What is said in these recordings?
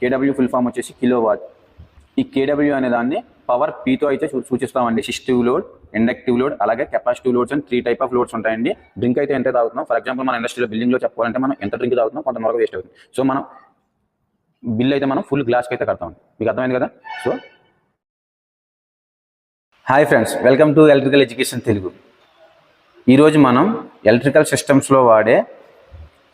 కేడబ్ల్యూ full form వచ్చేసి kilo watt ఈ KW అనే దాన్ని పవర్ పీతో అయితే సూచిస్తామండి. సిస్టివ్ లోడ్ ఇండక్టివ్ లోడ్ అలాగే కెపాసిటివ్ లోడ్స్ అని త్రీ టైప్ ఆఫ్ లోడ్స్ ఉంటాయండి. డ్రింక్ అయితే ఎంత తాగుతున్నాం? ఫర్ ఎగ్జాంపుల్ మన ఇండస్ట్రీలో బిల్డింగ్లో చెప్పాలంటే మనం ఎంత డ్రింక్ తాగుతున్నాం? కొంత వేస్ట్ అవుతుంది. సో మనం బిల్ అయితే మనం ఫుల్ గ్లాస్కి అయితే కడతాం మీకు అర్థమైంది కదా? So hi friends welcome to electrical education Telugu. ఈరోజు మనం ఎలక్ట్రికల్ సిస్టమ్స్లో వాడే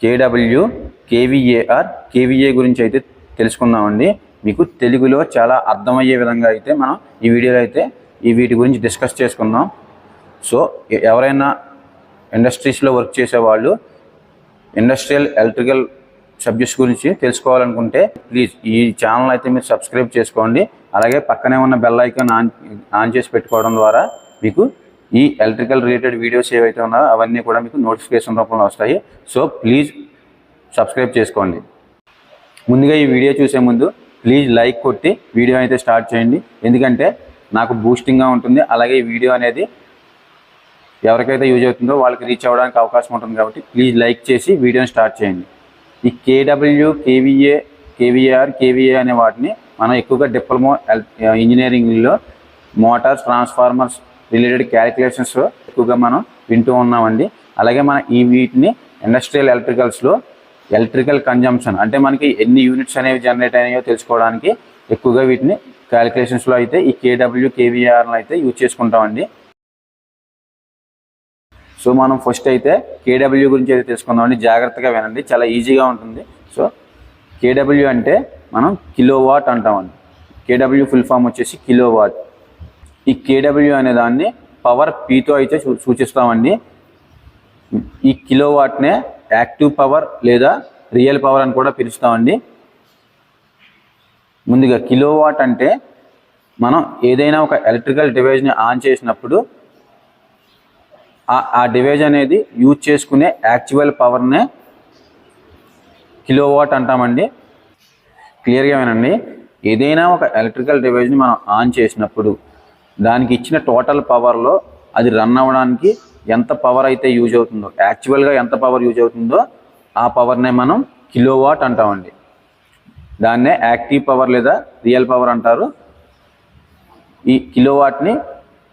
కేడబ్ల్యూ కేవీఏఆర్ కేవీఏ గురించి అయితే తెలుసుకుందామండి. మీకు తెలుగులో చాలా అర్థమయ్యే విధంగా అయితే మనం ఈ వీడియోలో అయితే ఈ వీటి గురించి డిస్కస్ చేసుకుందాం. సో ఎవరైనా ఇండస్ట్రీస్లో వర్క్ చేసేవాళ్ళు ఇండస్ట్రియల్ ఎలక్ట్రికల్ సబ్జెక్ట్స్ గురించి తెలుసుకోవాలనుకుంటే ప్లీజ్ ఈ ఛానల్ అయితే మీరు సబ్స్క్రైబ్ చేసుకోండి. అలాగే పక్కనే ఉన్న బెల్ ఐకాన్ ఆన్ ఆన్ చేసి పెట్టుకోవడం ద్వారా మీకు ఈ ఎలక్ట్రికల్ రిలేటెడ్ వీడియోస్ ఏవైతే ఉన్నాయో అవన్నీ కూడా మీకు నోటిఫికేషన్ రూపంలో వస్తాయి. సో ప్లీజ్ సబ్స్క్రైబ్ చేసుకోండి. ముందుగా ఈ వీడియో చూసే ముందు ప్లీజ్ లైక్ కొట్టి వీడియో అయితే స్టార్ట్ చేయండి. ఎందుకంటే నాకు బూస్టింగ్గా ఉంటుంది. అలాగే ఈ వీడియో అనేది ఎవరికైతే యూజ్ అవుతుందో వాళ్ళకి రీచ్ అవ్వడానికి అవకాశం ఉంటుంది కాబట్టి ప్లీజ్ లైక్ చేసి వీడియోని స్టార్ట్ చేయండి. ఈ కేడబ్ల్యూ కేవీఏ కేవీఆర్ కేవీఏ అనే వాటిని మనం ఎక్కువగా డిప్లొమా ఇంజనీరింగ్లో మోటార్స్ ట్రాన్స్ఫార్మర్స్ రిలేటెడ్ క్యాలిక్యులేషన్స్ ఎక్కువగా మనం వింటూ ఉన్నామండి. అలాగే మన ఈ వీటిని ఇండస్ట్రియల్ ఎలక్ట్రికల్స్లో ఎలక్ట్రికల్ కన్జంప్షన్ అంటే మనకి ఎన్ని యూనిట్స్ అనేవి జనరేట్ అయినాయో తెలుసుకోవడానికి ఎక్కువగా వీటిని క్యాలిక్యులేషన్స్లో అయితే ఈ కేడబ్ల్యూ కేవీఆర్లు అయితే యూజ్ చేసుకుంటామండి. సో మనం ఫస్ట్ అయితే కేడబ్ల్యూ గురించి అయితే తెలుసుకుందామండి. జాగ్రత్తగా వినండి. చాలా ఈజీగా ఉంటుంది. సో కేడబ్ల్యూ అంటే మనం కిలో వాట్ అంటామండి. కేడబ్ల్యూ ఫుల్ ఫామ్ వచ్చేసి కిలో వాట్ ఈ కేడబ్ల్యూ అనే దాన్ని పవర్ పీతో అయితే సూచిస్తామండి. ఈ కిలో వాట్నే యాక్టివ్ పవర్ లేదా రియల్ పవర్ అని కూడా పిలుస్తామండి. ముందుగా కిలో వాట్ అంటే మనం ఏదైనా ఒక ఎలక్ట్రికల్ డివైజ్ని ఆన్ చేసినప్పుడు ఆ- డివైజ్ అనేది యూజ్ చేసుకునే యాక్చువల్ పవర్నే కిలో వాట్ అంటామండి. క్లియర్గా వినండి. ఏదైనా ఒక ఎలక్ట్రికల్ డివైజ్ని మనం ఆన్ చేసినప్పుడు దానికి ఇచ్చిన టోటల్ పవర్లో అది రన్ అవ్వడానికి ఎంత పవర్ అయితే యూజ్ అవుతుందో యాక్చువల్గా ఎంత పవర్ యూజ్ అవుతుందో ఆ పవర్నే మనం కిలో వాట్ అంటామండి. దాన్నే యాక్టివ్ పవర్ లేదా రియల్ పవర్ అంటారు. ఈ కిలోవాట్ని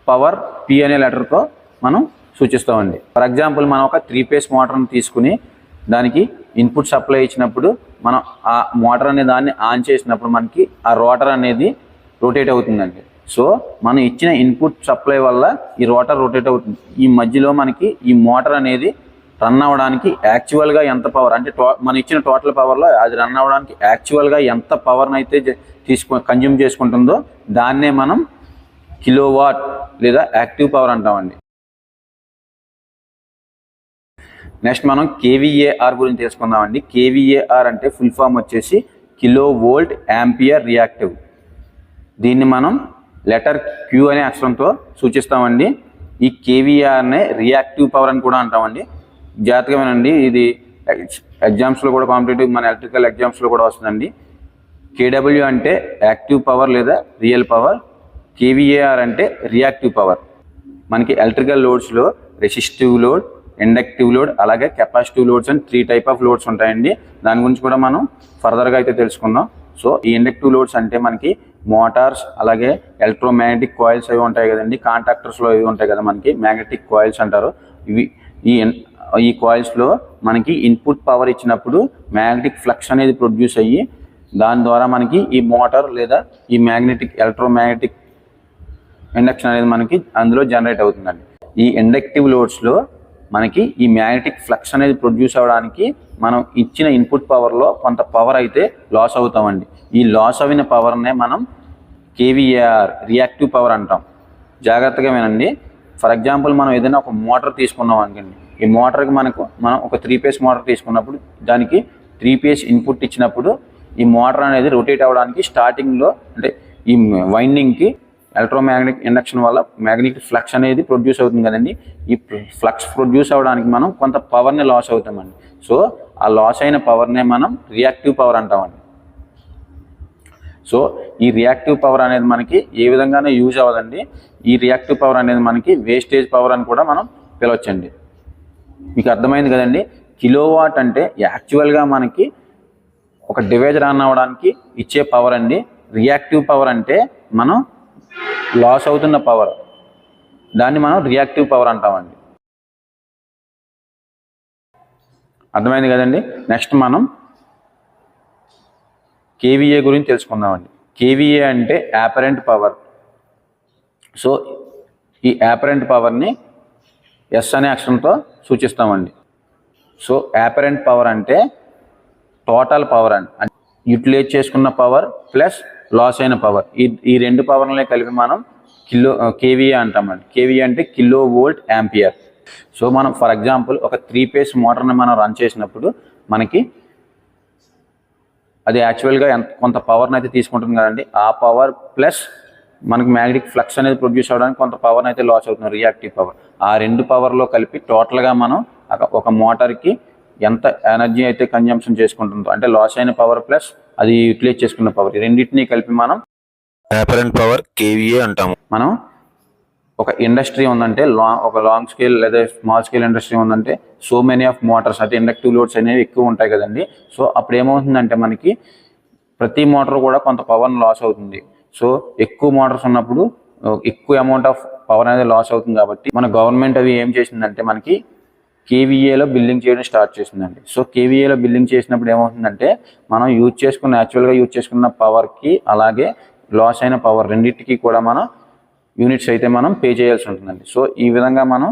పవర్ పి అనే లెటర్తో మనం సూచిస్తామండి. ఫర్ ఎగ్జాంపుల్ మనం ఒక త్రీ ఫేస్ మోటార్ని తీసుకుని దానికి ఇన్పుట్ సప్లై ఇచ్చినప్పుడు మనం ఆ మోటార్ అనే దాన్ని ఆన్ చేసినప్పుడు మనకి ఆ రోటర్ అనేది రొటేట్ అవుతుందండి. సో మనం ఇచ్చిన ఇన్పుట్ సప్లై వల్ల ఈ రోటర్ రొటేట్ అవుతుంది. ఈ మధ్యలో మనకి ఈ మోటార్ అనేది రన్ అవ్వడానికి యాక్చువల్గా ఎంత పవర్ అంటే టో మనం ఇచ్చిన టోటల్ పవర్లో అది రన్ అవ్వడానికి యాక్చువల్గా ఎంత పవర్ని అయితే తీసుకు కన్జ్యూమ్ చేసుకుంటుందో దాన్నే మనం కిలోవాట్ లేదా యాక్టివ్ పవర్ అంటామండి. నెక్స్ట్ మనం కేవీఏఆర్ గురించి తెలుసుకుందామండి. కేవీఏఆర్ అంటే ఫుల్ ఫామ్ వచ్చేసి కిలో వోల్ట్ యాంపియర్ రియాక్టివ్ దీన్ని మనం లెటర్ క్యూ అనే అక్షరంతో సూచిస్తామండి. ఈ కేవీఆర్నే రియాక్టివ్ పవర్ అని కూడా అంటామండి. జాతకమేనండి ఇది ఎగ్జామ్స్లో కూడా కాంపిటేటివ్ మన ఎలక్ట్రికల్ ఎగ్జామ్స్లో కూడా వస్తుందండి. కేడబ్ల్యూ అంటే యాక్టివ్ పవర్ లేదా రియల్ పవర్ కేవీఏఆర్ అంటే రియాక్టివ్ పవర్. మనకి ఎలక్ట్రికల్ లోడ్స్లో రెసిస్టివ్ లోడ్ ఇండక్టివ్ లోడ్ అలాగే కెపాసిటివ్ లోడ్స్ అని త్రీ టైప్ ఆఫ్ లోడ్స్ ఉంటాయండి. దాని గురించి కూడా మనం ఫర్దర్గా అయితే తెలుసుకుందాం. సో ఈ ఇండక్టివ్ లోడ్స్ అంటే మనకి మోటార్స్ అలాగే ఎలక్ట్రోమాగ్నెటిక్ కాయిల్స్ అవి ఉంటాయి కదండి. కాంటాక్టర్స్లో ఇవి ఉంటాయి కదా మనకి మ్యాగ్నెటిక్ కాయిల్స్ అంటారు. ఇవి ఈ ఈ కాయిల్స్లో మనకి ఇన్పుట్ పవర్ ఇచ్చినప్పుడు మ్యాగ్నెటిక్ ఫ్లక్స్ అనేది ప్రొడ్యూస్ అయ్యి దాని ద్వారా మనకి ఈ మోటార్ లేదా ఈ మ్యాగ్నెటిక్ ఎలక్ట్రోమాగ్నెటిక్ ఇండక్షన్ అనేది మనకి అందులో జనరేట్ అవుతుందండి. ఈ ఇండక్టివ్ లోడ్స్లో మనకి ఈ మ్యాగ్నెటిక్ ఫ్లక్స్ అనేది ప్రొడ్యూస్ అవ్వడానికి మనం ఇచ్చిన ఇన్పుట్ పవర్లో కొంత పవర్ అయితే లాస్ అవుతామండి. ఈ లాస్ అయిన పవర్నే మనం కేవీఆర్ రియాక్టివ్ పవర్ అంటాం. జాగ్రత్తగా వినండి. ఫర్ ఎగ్జాంపుల్ మనం ఏదైనా ఒక మోటార్ తీసుకున్నాం అనుకోండి. ఈ మోటార్కి మనకు మనం ఒక త్రీ పేస్ మోటార్ తీసుకున్నప్పుడు దానికి త్రీ పేస్ ఇన్పుట్ ఇచ్చినప్పుడు ఈ మోటార్ అనేది రొటేట్ అవ్వడానికి స్టార్టింగ్లో అంటే ఈ వైండింగ్కి ఎలక్ట్రోమాగ్నెటిక్ ఇండక్షన్ వల్ల మ్యాగ్నెటిక్ ఫ్లక్స్ అనేది ప్రొడ్యూస్ అవుతుంది కదండి. ఈ ఫ్లక్స్ ప్రొడ్యూస్ అవ్వడానికి మనం కొంత పవర్ని లాస్ అవుతామండి. సో ఆ లాస్ అయిన పవర్నే మనం రియాక్టివ్ పవర్ అంటామండి. సో ఈ రియాక్టివ్ పవర్ అనేది మనకి ఏ విధంగానే యూజ్ అవ్వదండి. ఈ రియాక్టివ్ పవర్ అనేది మనకి వేస్టేజ్ పవర్ అని కూడా మనం పిలవచ్చండి. మీకు అర్థమైంది కదండి? కిలోవాట్ అంటే యాక్చువల్గా మనకి ఒక డివైజ్ రన్ అవ్వడానికి ఇచ్చే పవర్ అండి. రియాక్టివ్ పవర్ అంటే మనం లాస్ అవుతున్న పవర్ దాన్ని మనం రియాక్టివ్ పవర్ అంటామండి. అర్థమైంది కదండి? నెక్స్ట్ మనం కేవీఏ గురించి తెలుసుకుందామండి. కేవీఏ అంటే యాపరెంట్ పవర్ సో ఈ యాపరెంట్ పవర్ని ఎస్ అనే అక్షరంతో సూచిస్తామండి. సో యాపరెంట్ పవర్ అంటే టోటల్ పవర్ అండి. యూటిలైజ్ చేసుకున్న పవర్ ప్లస్ లాస్ అయిన పవర్ ఈ ఈ రెండు పవర్లనే కలిపి మనం కిలో కేవీఏ అంటామండి. కేవీఏ అంటే కిలో వోల్ట్ యాంపియర్ సో మనం ఫర్ ఎగ్జాంపుల్ ఒక త్రీ పేస్ మోటార్ని మనం రన్ చేసినప్పుడు మనకి అది యాక్చువల్గా ఎంత కొంత పవర్ని అయితే తీసుకుంటుంది కదండి. ఆ పవర్ ప్లస్ మనకి మ్యాగ్నెటిక్ ఫ్లక్స్ అనేది ప్రొడ్యూస్ అవ్వడానికి కొంత పవర్ని అయితే లాస్ అవుతుంది రియాక్టివ్ పవర్ ఆ రెండు పవర్లో కలిపి టోటల్గా మనం ఒక- మోటార్కి ఎంత ఎనర్జీ అయితే కన్జంప్షన్ చేసుకుంటుందో అంటే లాస్ అయిన పవర్ ప్లస్ అది యూటిలైజ్ చేసుకున్న పవర్ రెండింటిని కలిపి మనం అపరెంట్ పవర్ కేవీఏ అంటాము. మనం ఒక ఇండస్ట్రీ ఉందంటే లాంగ్ ఒక లాంగ్ స్కేల్ లేదా స్మాల్ స్కేల్ ఇండస్ట్రీ ఉందంటే సో మెనీ ఆఫ్ మోటార్స్ అంటే ఇండక్టివ్ లోడ్స్ అనేవి ఎక్కువ ఉంటాయి కదండి. సో అప్పుడు ఏమవుతుందంటే మనకి ప్రతి మోటార్ కూడా కొంత పవర్ని లాస్ అవుతుంది. సో ఎక్కువ మోటార్స్ ఉన్నప్పుడు ఎక్కువ అమౌంట్ ఆఫ్ పవర్ అనేది లాస్ అవుతుంది కాబట్టి మన గవర్నమెంట్ అవి ఏం చేసిందంటే మనకి కేవీఏలో బిల్డింగ్ చేయడం స్టార్ట్ చేసిందండి. సో కేవీఏలో బిల్డింగ్ చేసినప్పుడు ఏమవుతుందంటే మనం యూజ్ చేసుకున్న యాక్చువల్గా యూజ్ చేసుకున్న పవర్కి అలాగే లాస్ అయిన పవర్ రెండింటికి కూడా మనం యూనిట్స్ అయితే మనం పే చేయాల్సి ఉంటుందండి. సో ఈ విధంగా మనం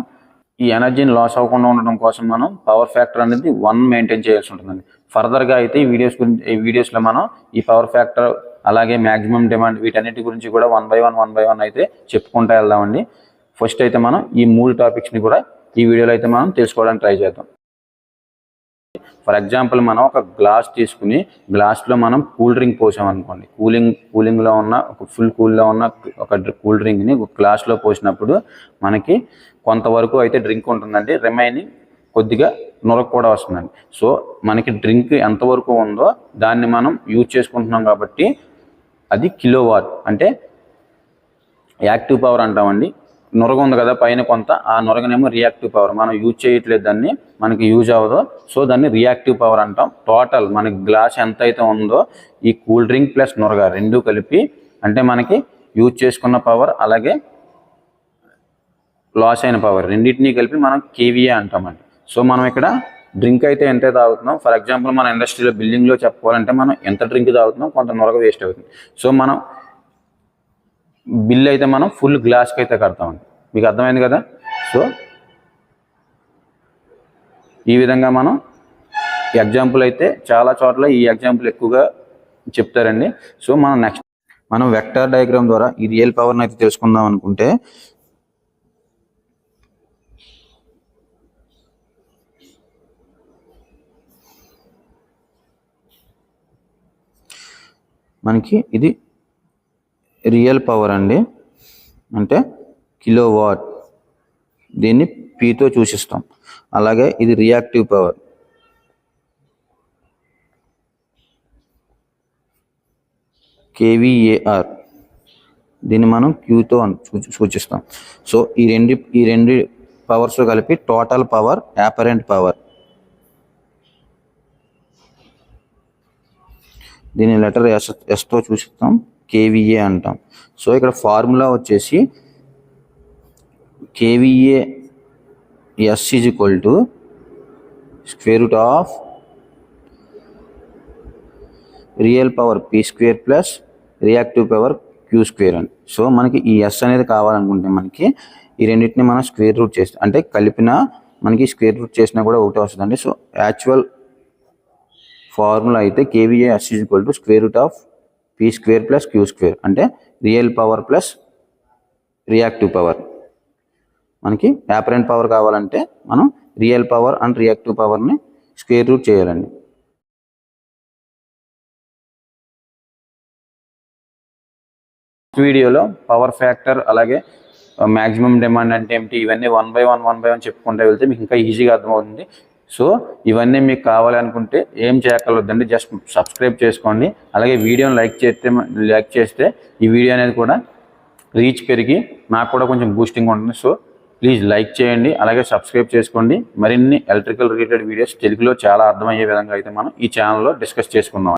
ఈ ఎనర్జీని లాస్ అవ్వకుండా ఉండడం కోసం మనం పవర్ ఫ్యాక్టర్ అనేది వన్ మెయింటైన్ చేయాల్సి ఉంటుందండి. ఫర్దర్గా అయితే ఈ వీడియోస్ గురించి ఈ వీడియోస్లో మనం ఈ పవర్ ఫ్యాక్టర్ అలాగే మ్యాక్సిమం డిమాండ్ వీటన్నిటి గురించి కూడా one by one one by one అయితే చెప్పుకుంటూ వెళ్దామండి. ఫస్ట్ అయితే మనం ఈ మూడు టాపిక్స్ని కూడా ఈ వీడియోలో అయితే మనం తెలుసుకోవడానికి ట్రై చేద్దాం. ఫర్ ఎగ్జాంపుల్ మనం ఒక గ్లాస్ తీసుకుని గ్లాస్లో మనం కూల్ డ్రింక్ పోసామనుకోండి కూలింగ్ కూలింగ్లో ఉన్న ఒక ఫుల్ కూల్లో ఉన్న ఒక కూల్ డ్రింక్ని గ్లాస్లో పోసినప్పుడు మనకి కొంతవరకు అయితే డ్రింక్ ఉంటుందండి. రిమైనింగ్ కొద్దిగా నొరకు కూడా వస్తుందండి. సో మనకి డ్రింక్ ఎంతవరకు ఉందో దాన్ని మనం యూజ్ చేసుకుంటున్నాం కాబట్టి అది కిలోవాట్ అంటే యాక్టివ్ పవర్ అంటామండి. నురగ ఉంది కదా పైన కొంత ఆ నొరగనేమో రియాక్టివ్ పవర్ మనం యూజ్ చేయట్లేదు దాన్ని మనకి యూజ్ అవ్వదు. సో దాన్ని రియాక్టివ్ పవర్ అంటాం. టోటల్ మనకి గ్లాస్ ఎంత అయితే ఉందో ఈ కూల్ డ్రింక్ ప్లస్ నొరగ రెండు కలిపి అంటే మనకి యూజ్ చేసుకున్న పవర్ అలాగే లాస్ అయిన పవర్ రెండింటినీ కలిపి మనం కేవీఏ అంటామండి సో మనం ఇక్కడ డ్రింక్ అయితే ఎంత తాగుతున్నాం? ఫర్ ఎగ్జాంపుల్ మన ఇండస్ట్రీలో బిల్డింగ్లో చెప్పుకోవాలంటే మనం ఎంత డ్రింక్ తాగుతున్నాం? కొంత నొరగ వేస్ట్ అవుతుంది. సో మనం బిల్ అయితే మనం ఫుల్ గ్లాస్కి అయితే కడతామండి మీకు అర్థమైంది కదా? సో ఈ విధంగా మనం ఎగ్జాంపుల్ అయితే చాలా చోట్ల ఈ ఎగ్జాంపుల్ ఎక్కువగా చెప్తారండి. సో మనం నెక్స్ట్ మనం వెక్టర్ డయాగ్రామ్ ద్వారా ఈ రియల్ పవర్ని అయితే తెలుసుకుందాం అనుకుంటే మనకి ఇది రియల్ పవర్ అండి. అంటే కిలో వాట్ దీన్ని పీతో సూచిస్తాం అలాగే ఇది రియాక్టివ్ పవర్. కేవీఏఆర్ దీన్ని మనం క్యూతో సూచిస్తాం. సో ఈ రెండు ఈ రెండు పవర్స్ కలిపి టోటల్ పవర్ యాపరెంట్ పవర్. దీని లెటర్ ఎస్ ఎస్తో చూపిస్తాం కేవీఏ అంటాం. సో ఇక్కడ ఫార్ములా వచ్చేసి KVA S is equal to square root of real power P square plus reactive power Q square అని. సో మనకి ఈ ఎస్ అనేది కావాలనుకుంటే మనకి ఈ రెండింటిని మనం స్క్వేర్ రూట్ చేస్తాం అంటే కలిపిన మనకి స్క్వేర్ రూట్ చేసినా కూడా ఒకటే వస్తుందండి. సో యాక్చువల్ ఫార్ములా అయితే KVA S equal to square root of P square plus Q square అంటే real power plus reactive power మనకి యాపరెంట్ పవర్ కావాలంటే మనం రియల్ పవర్ అండ్ రియాక్టివ్ పవర్ని స్క్వేర్ రూట్ చేయాలండి. వీడియోలో పవర్ ఫ్యాక్టర్ అలాగే uh, మ్యాక్సిమం డిమాండ్ అంటే ఏమిటి? ఇవన్నీ one by one one by one చెప్పుకుంటే వెళ్తే మీకు ఇంకా ఈజీగా అర్థమవుతుంది. సో ఇవన్నీ మీకు కావాలనుకుంటే ఏం చేయక్కర్లేదండి జస్ట్ సబ్స్క్రైబ్ చేసుకోండి. అలాగే వీడియోని లైక్ చేస్తే లైక్ చేస్తే ఈ వీడియో అనేది కూడా రీచ్ పెరిగి నాకు కూడా కొంచెం బూస్టింగ్ ఉంటుంది. సో ప్లీజ్ లైక్ చేయండి అలాగే సబ్స్క్రైబ్ చేసుకోండి. మరిన్ని ఎలక్ట్రికల్ రిలేటెడ్ వీడియోస్ తెలుగులో చాలా అర్థమయ్యే విధంగా అయితే మనం ఈ ఛానల్లో డిస్కస్ చేసుకుందాం.